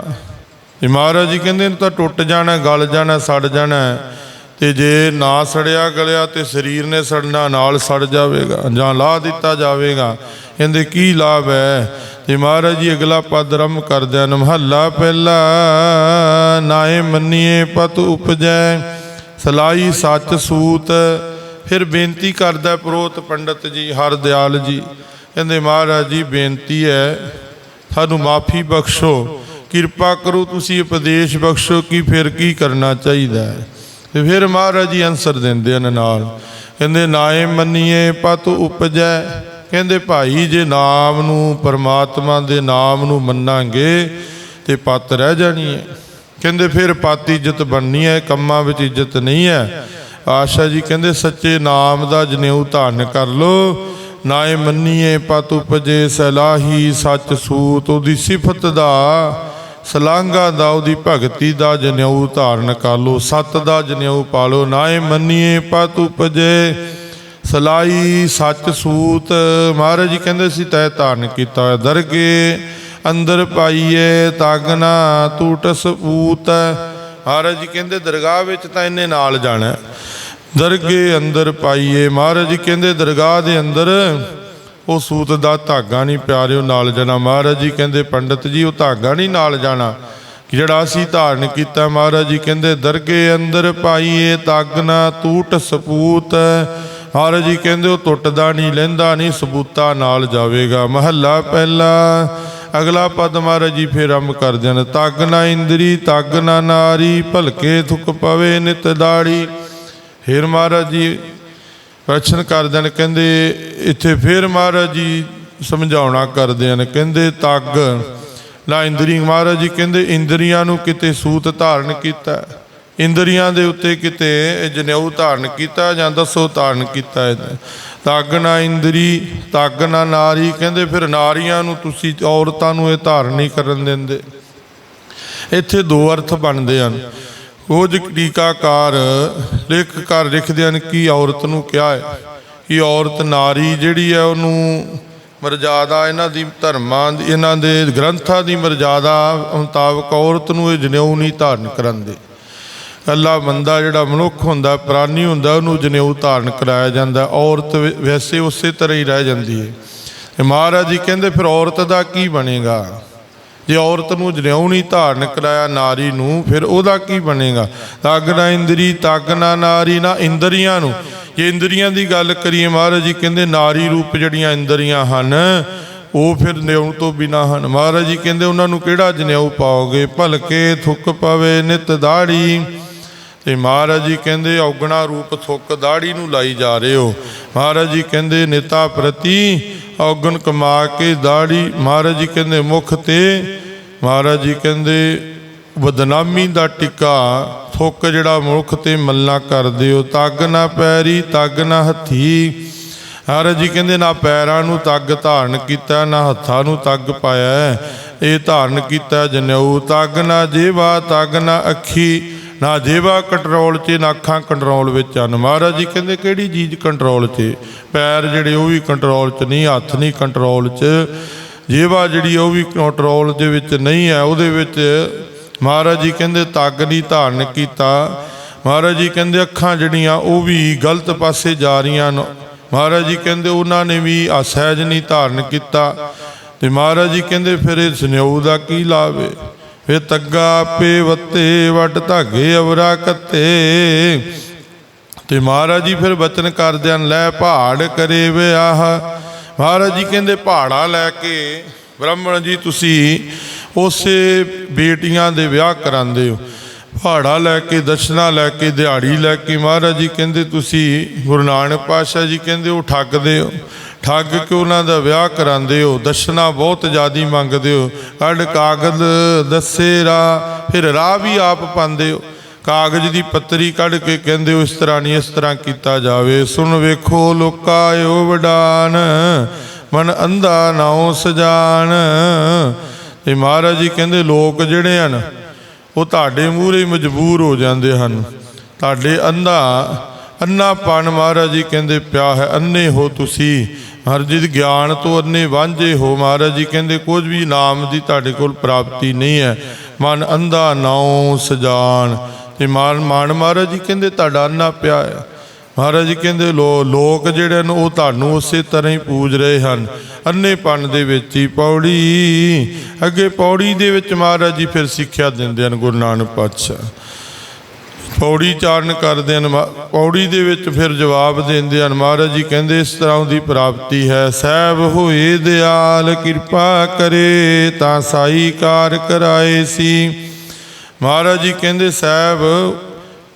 ਇਹ ਮਹਾਰਾਜ ਜੀ ਕਹਿੰਦੇ ਨੇ ਤਾਂ ਟੁੱਟ ਜਾਣਾ, ਗਲ ਜਾਣਾ, ਸੜ ਜਾਣਾ ਤੇ ਜੇ ਨਾ ਸੜਿਆ ਗਲਿਆ ਤੇ ਸਰੀਰ ਨੇ ਸੜਨਾ, ਨਾਲ ਸੜ ਜਾਵੇਗਾ, ਜਾਂ ਲਾਹ ਦਿੱਤਾ ਜਾਵੇਗਾ ਕਹਿੰਦੇ ਕੀ ਲਾਭ ਹੈ? ਤੇ ਮਹਾਰਾਜ ਜੀ ਅਗਲਾ ਪਦ ਰਮ ਕਰਦਿਆਂ ਨੂੰ ਮਹੱਲਾ ਪਹਿਲਾ ਨਾਏ ਮੰਨੀਏ ਪਤ ਉਪਜੈ ਸਲਾਈ ਸੱਚ ਸੂਤ। ਫਿਰ ਬੇਨਤੀ ਕਰਦਾ ਪ੍ਰੋਤ ਪੰਡਤ ਜੀ, ਹਰ ਦਿਆਲ ਜੀ, ਕਹਿੰਦੇ ਮਹਾਰਾਜ ਜੀ ਬੇਨਤੀ ਹੈ, ਸਾਨੂੰ ਮਾਫੀ ਬਖਸ਼ੋ। ਕਿਰਪਾ ਕਰੋ ਤੁਸੀਂ ਉਪਦੇਸ਼ ਬਖਸ਼ੋ ਕਿ ਫਿਰ ਕੀ ਕਰਨਾ ਚਾਹੀਦਾ ਹੈ। ਤੇ ਫਿਰ ਮਹਾਰਾਜ ਜੀ ਆਨਸਰ ਦਿੰਦੇ ਹਨ ਨਾਲ। ਕਹਿੰਦੇ, ਨਾਏ ਮੰਨੀਏ, ਪਤ ਉਪਜੈ। ਕਹਿੰਦੇ, ਭਾਈ ਜੇ ਨਾਮ ਨੂੰ, ਪਰਮਾਤਮਾ ਦੇ ਨਾਮ ਨੂੰ ਮੰਨਾਂਗੇ, ਤੇ ਪਤ ਰਹਿ ਜਾਣੀ ਹੈ। ਕਹਿੰਦੇ, ਫਿਰ ਪਤ ਇੱਜ਼ਤ ਬਣਨੀ ਹੈ, ਕੰਮਾਂ ਵਿੱਚ ਇੱਜ਼ਤ ਨਹੀਂ ਹੈ। ਆਸ਼ਾ ਜੀ ਕਹਿੰਦੇ, ਸੱਚੇ ਨਾਮ ਦਾ ਜਨੇਊ ਧਾਰਨ ਕਰ ਲੋ ਨਾਏ ਮੰਨੀਏ, ਪਤ ਉਪਜੇ ਸਲਾਹੀ ਸੱਚ ਸੂਤ ਉਹਦੀ ਸਿਫਤ ਦਾ। ਸਲਾਂਗਾ ਦਾ ਉਹਦੀ ਭਗਤੀ ਦਾ ਜਨੇਊ ਧਾਰਨ ਕਰ ਲੋ ਸਤ ਦਾ ਜਨੇਊ ਪਾ ਲੋ ਨਾਏ ਮੰਨੀਏ ਪਤ ਉਪਜੇ ਸਲਾਈ ਸੱਚ ਸੂਤ, ਮਹਾਰਾਜ ਜੀ ਕਹਿੰਦੇ ਸੀ, ਤੈ ਧਾਰਨ ਕੀਤਾ ਹੋਇਆ ਦਰਗੇ, ਅੰਦਰ ਪਾਈਏ ਤਾਗਨਾ ਟੂਟ ਸਪੂਤ ਮਹਾਰਾਜ ਜੀ ਕਹਿੰਦੇ, ਦਰਗਾਹ ਵਿੱਚ ਤਾਂ ਇਹਨੇ ਨਾਲ ਜਾਣਾ। ਦਰਗੇ ਅੰਦਰ ਪਾਈਏ, ਮਹਾਰਾਜ ਜੀ ਕਹਿੰਦੇ, ਦਰਗਾਹ ਦੇ ਅੰਦਰ ਉਹ ਸੂਤ ਦਾ ਧਾਗਾ ਨਹੀਂ ਪਿਆਰਿਓ ਨਾਲ ਜਾਣਾ। ਮਹਾਰਾਜ ਜੀ ਕਹਿੰਦੇ, ਪੰਡਤ ਜੀ, ਉਹ ਧਾਗਾ ਨਹੀਂ ਨਾਲ ਜਾਣਾ। ਜਿਹੜਾ ਅਸੀਂ ਧਾਰਨ ਕੀਤਾ, ਮਹਾਰਾਜ ਜੀ ਕਹਿੰਦੇ, ਦਰਗੇ ਅੰਦਰ ਪਾਈਏ ਤਗਨਾ ਤੂਟ ਸਪੂਤ ਮਹਾਰਾਜ ਜੀ ਕਹਿੰਦੇ, ਉਹ ਟੁੱਟਦਾ ਨਹੀਂ, ਲੈਂਦਾ ਨਹੀਂ, ਸਬੂਤਾ ਨਾਲ ਜਾਵੇਗਾ। ਮਹੱਲਾ ਪਹਿਲਾ, ਅਗਲਾ ਪਦ ਮਹਾਰਾਜ ਜੀ ਫੇਰ ਆਰੰਭ ਕਰਦੇ ਹਨ ਤਗ ਨਾ ਇੰਦਰੀ ਤਗ ਨਾ ਨਾਰੀ, ਭਲਕੇ ਥੁਕ ਪਵੇ ਨਿਤ ਦਾੜੀ। ਫੇਰ ਮਹਾਰਾਜ ਜੀ ਪ੍ਰਸ਼ਨ ਕਰਦੇ ਨੇ ਕਹਿੰਦੇ ਇੱਥੇ ਫੇਰ ਮਹਾਰਾਜ ਜੀ ਸਮਝਾਉਣਾ ਕਰਦੇ ਹਨ, ਕਹਿੰਦੇ ਤੱਗ ਨਾ ਇੰਦਰੀ, ਮਹਾਰਾਜ ਜੀ ਕਹਿੰਦੇ ਇੰਦਰੀਆਂ ਨੂੰ ਕਿਤੇ ਸੂਤ ਧਾਰਨ ਕੀਤਾ, ਇੰਦਰੀਆਂ ਦੇ ਉੱਤੇ ਕਿਤੇ ਜਨੇਊ ਧਾਰਨ ਕੀਤਾ ਜਾਂ ਦਸੋ ਧਾਰਨ ਕੀਤਾ ਹੈ। ਤੱਗ ਨਾ ਇੰਦਰੀ, ਤੱਗ ਨਾ ਨਾਰੀ, ਕਹਿੰਦੇ ਫਿਰ ਨਾਰੀਆਂ ਨੂੰ ਤੁਸੀਂ ਔਰਤਾਂ ਨੂੰ ਇਹ ਧਾਰਨ ਨਹੀਂ ਕਰਨ ਦਿੰਦੇ। ਇੱਥੇ ਦੋ ਅਰਥ ਬਣਦੇ ਹਨ। ਕੁਝ ਟੀਕਾਕਾਰ ਲੇਖਕਾਰ ਲਿਖਦੇ ਹਨ ਕਿ ਔਰਤ ਨੂੰ ਕਿਹਾ ਹੈ? ਕਿ ਔਰਤ ਨਾਰੀ ਜਿਹੜੀ ਹੈ, ਉਹਨੂੰ ਮਰਜ਼ਾਦਾ ਇਹਨਾਂ ਦੀ ਧਰਮਾਂ ਦੀ, ਇਹਨਾਂ ਦੇ ਗ੍ਰੰਥਾਂ ਦੀ ਮਰਜ਼ਾਦਾ ਮੁਤਾਬਕ ਔਰਤ ਨੂੰ ਇਹ ਜਨੇਊ ਨਹੀਂ ਧਾਰਨ ਕਰਨ ਦੇ। ਕੱਲਾ ਬੰਦਾ ਜਿਹੜਾ ਮਨੁੱਖ ਹੁੰਦਾ, ਪ੍ਰਾਨੀ ਹੁੰਦਾ, ਉਹਨੂੰ ਜਨੇਊ ਧਾਰਨ ਕਰਾਇਆ ਜਾਂਦਾ ਔਰਤ ਵ- ਵੈਸੇ ਉਸੇ ਤਰ੍ਹਾਂ ਹੀ ਰਹਿ ਜਾਂਦੀ ਹੈ। ਤੇ ਮਹਾਰਾਜ ਜੀ ਕਹਿੰਦੇ, ਫਿਰ ਔਰਤ ਦਾ ਕੀ ਬਣੇਗਾ? ਜੇ ਔਰਤ ਨੂੰ ਜਨੇਊ ਨਹੀਂ ਧਾਰਨ ਕਰਾਇਆ ਨਾਰੀ ਨੂੰ, ਫਿਰ ਉਹਦਾ ਕੀ ਬਣੇਗਾ? ਤੱਗ ਨਾ ਇੰਦਰੀ, ਤੱਗ ਨਾ ਨਾਰੀ, ਨਾ ਇੰਦਰੀਆਂ ਨੂੰ। ਜੇ ਇੰਦਰੀਆਂ ਦੀ ਗੱਲ ਕਰੀਏ ਮਹਾਰਾਜ ਜੀ, ਕਹਿੰਦੇ ਨਾਰੀ ਰੂਪ ਜਿਹੜੀਆਂ ਇੰਦਰੀਆਂ ਹਨ, ਉਹ ਫਿਰ ਨਿਉ ਤੋਂ ਬਿਨਾ ਹਨ। ਮਹਾਰਾਜ ਜੀ ਕਹਿੰਦੇ ਉਹਨਾਂ ਨੂੰ ਕਿਹੜਾ ਜਨੇਊ ਪਾਓਗੇ? ਭਲਕੇ ਥੁੱਕ ਪਵੇ ਨਿਤ ਦਾੜੀ। ਤੇ ਮਹਾਰਾਜ ਜੀ ਕਹਿੰਦੇ ਔਗਣਾ ਰੂਪ ਥੁੱਕ ਦਾੜੀ ਨੂੰ ਲਾਈ ਜਾ ਰਹੇ ਹੋ। ਮਹਾਰਾਜ ਜੀ ਕਹਿੰਦੇ ਨੇਤਾ ਪ੍ਰਤੀ ਔਗਣ ਕਮਾ ਕੇ ਦਾੜੀ। ਮਹਾਰਾਜ ਜੀ ਕਹਿੰਦੇ, ਮੁਖ ਤੇ। ਮਹਾਰਾਜ ਜੀ ਕਹਿੰਦੇ, ਬਦਨਾਮੀ ਦਾ ਟਿੱਕਾ। ਥੁੱਕ ਜਿਹੜਾ ਮੁਖ ਤੇ ਮੱਲਾ ਕਰ ਦਿਓ। ਤੱਗ ਨਾ ਪੈਰੀ, ਤੱਗ ਨਾ ਹੱਥੀ। ਮਹਾਰਾਜ ਜੀ ਕਹਿੰਦੇ, ਨਾ ਪੈਰਾਂ ਨੂੰ ਤੱਗ ਧਾਰਨ ਕੀਤਾ, ਨਾ ਹੱਥਾਂ ਨੂੰ ਤੱਗ ਪਾਇਆ। ਇਹ ਧਾਰਨ ਕੀਤਾ ਜਨੇਊ। ਤੱਗ ਨਾ ਜੇਵਾ, ਤੱਗ ਨਾ ਅੱਖੀ। ਨਾ ਜੇਵਾ ਕੰਟਰੋਲ 'ਚ, ਨਾ ਅੱਖਾਂ ਕੰਟਰੋਲ ਵਿੱਚ ਹਨ। ਮਹਾਰਾਜ ਜੀ ਕਹਿੰਦੇ, ਕਿਹੜੀ ਚੀਜ਼ ਕੰਟਰੋਲ 'ਚ? ਪੈਰ ਜਿਹੜੇ, ਉਹ ਵੀ ਕੰਟਰੋਲ 'ਚ ਨਹੀਂ, ਹੱਥ ਨਹੀਂ ਕੰਟਰੋਲ 'ਚ। ਜੇਵਾ ਜਿਹੜੀ ਉਹ ਵੀ ਕੰਟਰੋਲ ਦੇ ਵਿੱਚ ਨਹੀਂ ਹੈ। ਉਹਦੇ ਵਿੱਚ ਮਹਾਰਾਜ ਜੀ ਕਹਿੰਦੇ, ਤੱਗ ਨਹੀਂ ਧਾਰਨ ਕੀਤਾ। ਮਹਾਰਾਜ ਜੀ ਕਹਿੰਦੇ, ਅੱਖਾਂ ਜਿਹੜੀਆਂ, ਉਹ ਵੀ ਗਲਤ ਪਾਸੇ ਜਾ ਰਹੀਆਂ ਹਨ। ਮਹਾਰਾਜ ਜੀ ਕਹਿੰਦੇ, ਉਹਨਾਂ ਨੇ ਵੀ ਅਸਹਿਜ ਨਹੀਂ ਧਾਰਨ ਕੀਤਾ। ਤੇ ਮਹਾਰਾਜ ਜੀ ਕਹਿੰਦੇ, ਫਿਰ ਇਹ ਸਨੇਊ ਦਾ ਕੀ ਲਾਭ ਹੈ ਫਿਰ ਤੱਗਾ ਆਪੇ ਵੱਤੇ ਵੱਟ ਧਾਗੇ ਅਵਰਾ ਕੱਤੇ। ਤੇ ਮਹਾਰਾਜ ਜੀ ਫਿਰ ਬਚਨ ਕਰਦਿਆਂ ਲੈ ਪਹਾੜ ਕਰੇ ਵਿਆਹ। ਮਹਾਰਾਜ ਜੀ ਕਹਿੰਦੇ, ਪਹਾੜਾ ਲੈ ਕੇ, ਬ੍ਰਾਹਮਣ ਜੀ ਤੁਸੀਂ ਉਸੇ ਬੇਟੀਆਂ ਦੇ ਵਿਆਹ ਕਰਾਉਂਦੇ ਹੋ। ਪਹਾੜਾ ਲੈ ਕੇ ਦਸ਼ਨਾ ਲੈ ਕੇ, ਦਿਹਾੜੀ ਲੈ ਕੇ, ਮਹਾਰਾਜ ਜੀ ਕਹਿੰਦੇ, ਤੁਸੀਂ ਗੁਰੂ ਨਾਨਕ ਪਾਤਸ਼ਾਹ ਜੀ ਕਹਿੰਦੇ, ਉਹ ਠੱਗਦੇ ਹੋ। ਠੱਗ ਕੇ ਉਹਨਾਂ ਦਾ ਵਿਆਹ ਕਰਾਉਂਦੇ ਹੋ, ਦਸ਼ਨਾ ਬਹੁਤ ਜ਼ਿਆਦੀ ਮੰਗਦੇ ਹੋ। ਕੱਢ ਕਾਗਜ਼ ਦੱਸੇ ਰਾਹ ਫਿਰ ਰਾਹ ਵੀ ਆਪ ਪਾਉਂਦੇ ਹੋ। ਕਾਗਜ਼ ਦੀ ਪੱਤਰੀ ਕੱਢ ਕੇ ਕਹਿੰਦੇ ਹੋ, ਇਸ ਤਰ੍ਹਾਂ ਨਹੀਂ, ਇਸ ਤਰ੍ਹਾਂ ਕੀਤਾ ਜਾਵੇ। ਸੁਣ ਵੇਖੋ ਲੋਕਾ ਓ ਵਡਾਨ, ਮਨ ਅੰਧਾ ਨਾਉ ਸਜਾਨ। ਤੇ ਮਹਾਰਾਜ ਜੀ ਕਹਿੰਦੇ, ਲੋਕ ਜਿਹੜੇ ਹਨ, ਉਹ ਤੁਹਾਡੇ ਮੂਹਰੇ ਮਜਬੂਰ ਹੋ ਜਾਂਦੇ ਹਨ। ਤੁਹਾਡੇ ਅੰਧਾ ਅੰਨਾਪਨ ਮਹਾਰਾਜ ਜੀ ਕਹਿੰਦੇ, ਪਿਆ ਹੈ ਅੰਨੇ ਹੋ ਤੁਸੀਂ। ਹਰਜਿਤ ਗਿਆਨ ਤੋਂ ਅੰਨੇ ਵਾਂਝੇ ਹੋ ਮਹਾਰਾਜ ਜੀ ਕਹਿੰਦੇ, ਕੁਝ ਵੀ ਨਾਮ ਦੀ ਤੁਹਾਡੇ ਕੋਲ ਪ੍ਰਾਪਤੀ ਨਹੀਂ ਹੈ। ਮਨ ਅੰਧਾ ਨਾਉ ਸਜਾਨ। ਤੇ ਮਾਨ ਮਾਨ ਮਹਾਰਾਜ ਜੀ ਕਹਿੰਦੇ, ਤੁਹਾਡਾ ਅੰਨਾ ਪਿਆ ਹੈ। ਮਹਾਰਾਜ ਜੀ ਕਹਿੰਦੇ, ਲੋ ਲੋਕ ਜਿਹੜੇ ਨੇ ਉਹ ਤੁਹਾਨੂੰ ਉਸੇ ਤਰ੍ਹਾਂ ਹੀ ਪੂਜ ਰਹੇ ਹਨ। ਅੰਨੇਪਨ ਦੇ ਵਿੱਚ ਹੀ ਪੌੜੀ। ਅੱਗੇ ਪੌੜੀ ਦੇ ਵਿੱਚ ਮਹਾਰਾਜ ਜੀ ਫਿਰ ਸਿੱਖਿਆ ਦਿੰਦੇ ਹਨ ਗੁਰੂ ਨਾਨਕ ਪਾਤਸ਼ਾਹ। ਪੌੜੀ ਚਾਰਨ ਕਰਦੇ ਹਨ ਮਾ- ਪੌੜੀ ਦੇ ਵਿੱਚ ਫਿਰ ਜਵਾਬ ਦਿੰਦੇ ਹਨ, ਮਹਾਰਾਜ ਜੀ ਕਹਿੰਦੇ, ਇਸ ਤਰ੍ਹਾਂ ਦੀ ਪ੍ਰਾਪਤੀ ਹੈ। ਸਹਿਬ ਹੋਏ ਦਿਆਲ, ਕਿਰਪਾ ਕਰੇ, ਤਾਂ ਸਾਈ ਕਾਰ ਕਰਾਏ ਸੀ। ਮਹਾਰਾਜ ਜੀ ਕਹਿੰਦੇ, ਸਾਹਿਬ,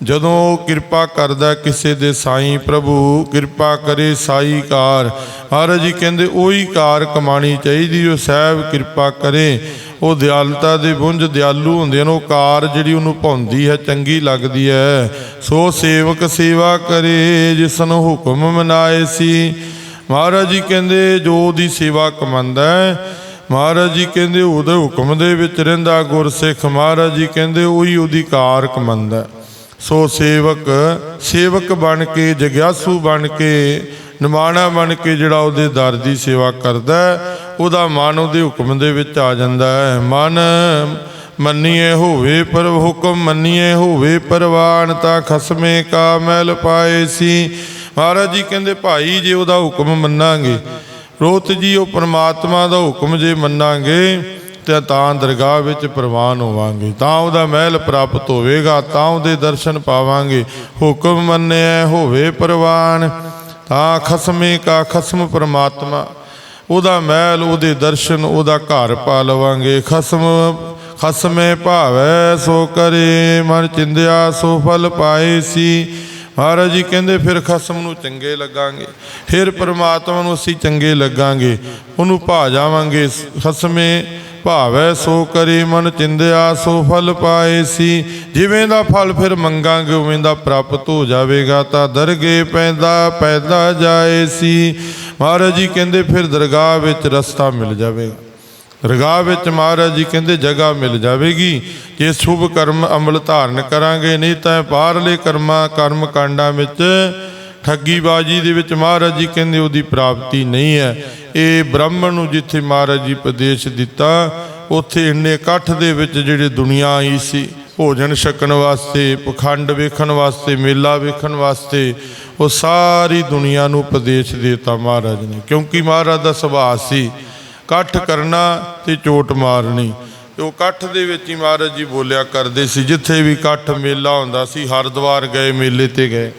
ਜਦੋਂ ਉਹ ਕਿਰਪਾ ਕਰਦਾ ਕਿਸੇ ਦੇ ਸਾਈਂ, ਪ੍ਰਭੂ, ਕਿਰਪਾ ਕਰੇ ਸਾਈ ਕਾਰ। ਮਹਾਰਾਜ ਜੀ ਕਹਿੰਦੇ, ਉਹੀ ਕਾਰ ਕਮਾਣੀ ਚਾਹੀਦੀ ਜੋ ਸਾਹਿਬ ਕਿਰਪਾ ਕਰੇ। ਉਹ ਦਿਆਲਤਾ ਦੇ ਪੁੰਜ ਦਿਆਲੂ ਹੁੰਦੇ ਨੇ, ਉਹ ਕਾਰ ਜਿਹੜੀ ਉਹਨੂੰ ਭਾਉਂਦੀ ਹੈ, ਚੰਗੀ ਲੱਗਦੀ ਹੈ। ਸੋ ਸੇਵਕ ਸੇਵਾ ਕਰੇ ਜਿਸ ਨੂੰ ਹੁਕਮ ਮਨਾਏ ਸੀ। ਮਹਾਰਾਜ ਜੀ ਕਹਿੰਦੇ, ਜੋ ਉਹਦੀ ਸੇਵਾ ਕਮੰਦਾ ਮਹਾਰਾਜ ਜੀ ਕਹਿੰਦੇ, ਉਹਦੇ ਹੁਕਮ ਦੇ ਵਿੱਚ ਰਹਿੰਦਾ ਗੁਰਸਿੱਖ। ਮਹਾਰਾਜ ਜੀ ਕਹਿੰਦੇ, ਉਹੀ ਉਹਦੀ ਕਾਰ ਕਮੰਦਾ ਸੋ ਸੇਵਕ ਸੇਵਕ ਬਣ ਕੇ, ਜਗਿਆਸੂ ਬਣ ਕੇ, ਨਿਮਾਣਾ ਬਣ ਕੇ ਜਿਹੜਾ ਉਹਦੇ ਦਰ ਦੀ ਸੇਵਾ ਕਰਦਾ ਉਹਦਾ ਮਨ ਉਹਦੇ ਹੁਕਮ ਦੇ ਵਿੱਚ ਆ ਜਾਂਦਾ ਹੈ। ਮਨ ਮੰਨੀਏ ਹੋਵੇ ਪਰ ਹੁਕਮ, ਮੰਨੀਏ ਹੋਵੇ ਪਰਵਾਨ, ਤਾਂ ਖਸਮੇ ਕਾ ਮਹਿਲ ਪਾਏ ਸੀ। ਮਹਾਰਾਜ ਜੀ ਕਹਿੰਦੇ, ਭਾਈ, ਜੇ ਉਹਦਾ ਹੁਕਮ ਮੰਨਾਂਗੇ, ਰੋਤ ਜੀ, ਉਹ ਪਰਮਾਤਮਾ ਦਾ ਹੁਕਮ ਜੇ ਮੰਨਾਂਗੇ, ਤੇ ਤਾਂ ਦਰਗਾਹ ਵਿੱਚ ਪ੍ਰਵਾਨ ਹੋਵਾਂਗੇ। ਤਾਂ ਉਹਦਾ ਮਹਿਲ ਪ੍ਰਾਪਤ ਹੋਵੇਗਾ, ਤਾਂ ਉਹਦੇ ਦਰਸ਼ਨ ਪਾਵਾਂਗੇ। ਹੁਕਮ ਮੰਨਿਆ ਹੋਵੇ ਪ੍ਰਵਾਨ, ਤਾਂ ਖਸਮੇ ਕਾ ਖਸਮ ਪਰਮਾਤਮਾ। ਉਹਦਾ ਮਹਿਲ, ਉਹਦੇ ਦਰਸ਼ਨ, ਉਹਦਾ ਘਰ ਪਾ ਲਵਾਂਗੇ। ਖਸਮ, ਖਸਮੇ ਭਾਵੈ ਸੋ ਕਰੇ, ਮਨ ਚਿੰਦਿਆ ਸੋ ਫਲ ਪਾਏ ਸੀ। ਮਹਾਰਾਜ ਜੀ ਕਹਿੰਦੇ, ਫਿਰ ਖਸਮ ਨੂੰ ਚੰਗੇ ਲੱਗਾਂਗੇ। ਫਿਰ ਪਰਮਾਤਮਾ ਨੂੰ ਅਸੀਂ ਚੰਗੇ ਲੱਗਾਂਗੇ। ਉਹਨੂੰ ਭਾ ਜਾਵਾਂਗੇ। ਖਸਮੇ ਭਾਵੈ, ਸੋ ਕਰੇ ਮਨ ਚਿੰਦਿਆ, ਸੋ ਫਲ ਪਾਏ ਸੀ। ਜਿਵੇਂ ਦਾ ਫਲ ਫਿਰ ਮੰਗਾਂਗੇ, ਉਵੇਂ ਦਾ ਪ੍ਰਾਪਤ ਹੋ ਜਾਵੇਗਾ। ਤਾਂ ਦਰਗੇ ਪੈਂਦਾ, ਪੈਦਾ ਜਾਏ ਸੀ। ਮਹਾਰਾਜ ਜੀ ਕਹਿੰਦੇ ਫਿਰ ਦਰਗਾਹ ਵਿੱਚ ਰਸਤਾ ਮਿਲ ਜਾਵੇਗਾ। ਦਰਗਾਹ ਵਿੱਚ ਮਹਾਰਾਜ ਜੀ ਕਹਿੰਦੇ ਜਗ੍ਹਾ ਮਿਲ ਜਾਵੇਗੀ। ਜੇ ਸ਼ੁਭ ਕਰਮ ਅਮਲ ਧਾਰਨ ਕਰਾਂਗੇ, ਨਹੀਂ ਤਾਂ ਬਾਹਰਲੇ ਕਰਮਾਂ, ਕਰਮ ਕਾਂਡਾਂ ਵਿੱਚ ਠੱਗੀ ਬਾਜ਼ੀ ਦੇ ਵਿੱਚ ਮਹਾਰਾਜ ਜੀ ਕਹਿੰਦੇ ਉਹਦੀ ਪ੍ਰਾਪਤੀ ਨਹੀਂ ਹੈ। ਇਹ ਬ੍ਰਾਹਮਣ ਨੂੰ ਜਿੱਥੇ ਮਹਾਰਾਜ ਜੀ ਉਪਦੇਸ਼ ਦਿੱਤਾ, ਉੱਥੇ ਇੰਨੇ ਇਕੱਠ ਦੇ ਵਿੱਚ ਜਿਹੜੇ ਦੁਨੀਆ ਆਈ ਸੀ, ਭੋਜਨ ਛਕਣ ਵਾਸਤੇ, ਪਖੰਡ ਵੇਖਣ ਵਾਸਤੇ, ਮੇਲਾ ਵੇਖਣ ਵਾਸਤੇ, ਉਹ ਸਾਰੀ ਦੁਨੀਆ ਨੂੰ ਉਪਦੇਸ਼ ਦਿੱਤਾ ਮਹਾਰਾਜ ਨੇ। ਕਿਉਂਕਿ ਮਹਾਰਾਜ ਦਾ ਸੁਭਾਅ ਸੀ, ਇਕੱਠ ਕਰਨਾ ਤੇ ਚੋਟ ਮਾਰਨੀ। ਤੇ ਉਹ ਇਕੱਠ ਦੇ ਵਿੱਚ ਹੀ ਮਹਾਰਾਜ ਜੀ ਬੋਲਿਆ ਕਰਦੇ ਸੀ, ਜਿੱਥੇ ਵੀ ਇਕੱਠ ਮੇਲਾ ਹੁੰਦਾ ਸੀ, ਹਰਿਦੁਆਰ ਗਏ, ਮੇਲੇ ਤੇ ਗਏ।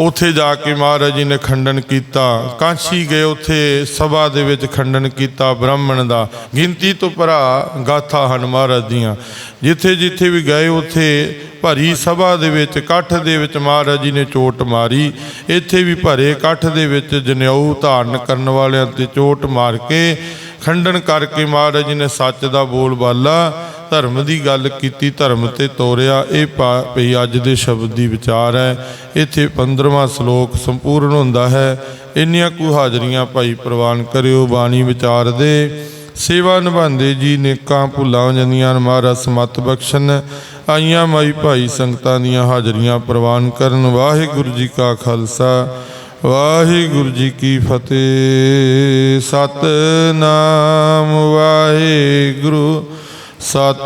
ਉੱਥੇ ਜਾ ਕੇ ਮਹਾਰਾਜ ਜੀ ਨੇ ਖੰਡਨ ਕੀਤਾ। ਕਾਂਸ਼ੀ ਗਏ ਉੱਥੇ, ਸਭਾ ਦੇ ਵਿੱਚ ਖੰਡਨ ਕੀਤਾ ਬ੍ਰਾਹਮਣ ਦਾ। ਗਿਣਤੀ ਤੋਂ ਭਰਾ ਗਾਥਾ ਹਨ ਮਹਾਰਾਜ ਦੀਆਂ। ਜਿੱਥੇ ਜਿੱਥੇ ਵੀ ਗਏ ਉੱਥੇ ਭਰੀ ਸਭਾ ਦੇ ਵਿੱਚ, ਇਕੱਠ ਦੇ ਵਿੱਚ ਮਹਾਰਾਜ ਜੀ ਨੇ ਚੋਟ ਮਾਰੀ। ਇੱਥੇ ਵੀ ਭਰੇ ਇਕੱਠ ਦੇ ਵਿੱਚ ਜਨੇਊ ਧਾਰਨ ਕਰਨ ਵਾਲਿਆਂ ਤੇ ਚੋਟ ਮਾਰ ਕੇ ਖੰਡਨ ਕਰਕੇ ਮਹਾਰਾਜ ਜੀ ਨੇ ਸੱਚ ਦਾ ਬੋਲ ਬਾਲਾ। ਧਰਮ ਦੀ ਗੱਲ ਕੀਤੀ, ਧਰਮ ਤੇ ਤੋਰਿਆ, ਇਹ ਪਾ- ਭਈ ਅੱਜ ਦੇ ਸ਼ਬਦ ਦੀ ਵਿਚਾਰ ਹੈ। ਇੱਥੇ 15ਵਾਂ ਸ਼ਲੋਕ ਸੰਪੂਰਨ ਹੁੰਦਾ ਹੈ। ਇੰਨੀਆਂ ਕੁ ਹਾਜ਼ਰੀਆਂ ਭਾਈ ਪ੍ਰਵਾਨ ਕਰਿਓ ਬਾਣੀ ਵਿਚਾਰ ਦੇ। ਸੇਵਾ ਨਿਭਾਉਂਦੇ ਜੀ ਨੇਕਾਂ ਭੁੱਲਾਂ ਜਾਂਦੀਆਂ ਮਹਾਰਾਜ, ਸਮਤ ਬਖਸ਼ਣ। ਆਈਆਂ ਮਾਈ ਭਾਈ ਸੰਗਤਾਂ ਦੀਆਂ ਹਾਜ਼ਰੀਆਂ ਪ੍ਰਵਾਨ ਕਰਨ। ਵਾਹਿਗੁਰੂ ਜੀ ਕਾ ਖਾਲਸਾ, ਵਾਹਿਗੁਰੂ ਜੀ ਕੀ ਫਤਿਹ। ਸਤਨਾਮ ਵਾਹਿਗੁਰੂ। ਸਤ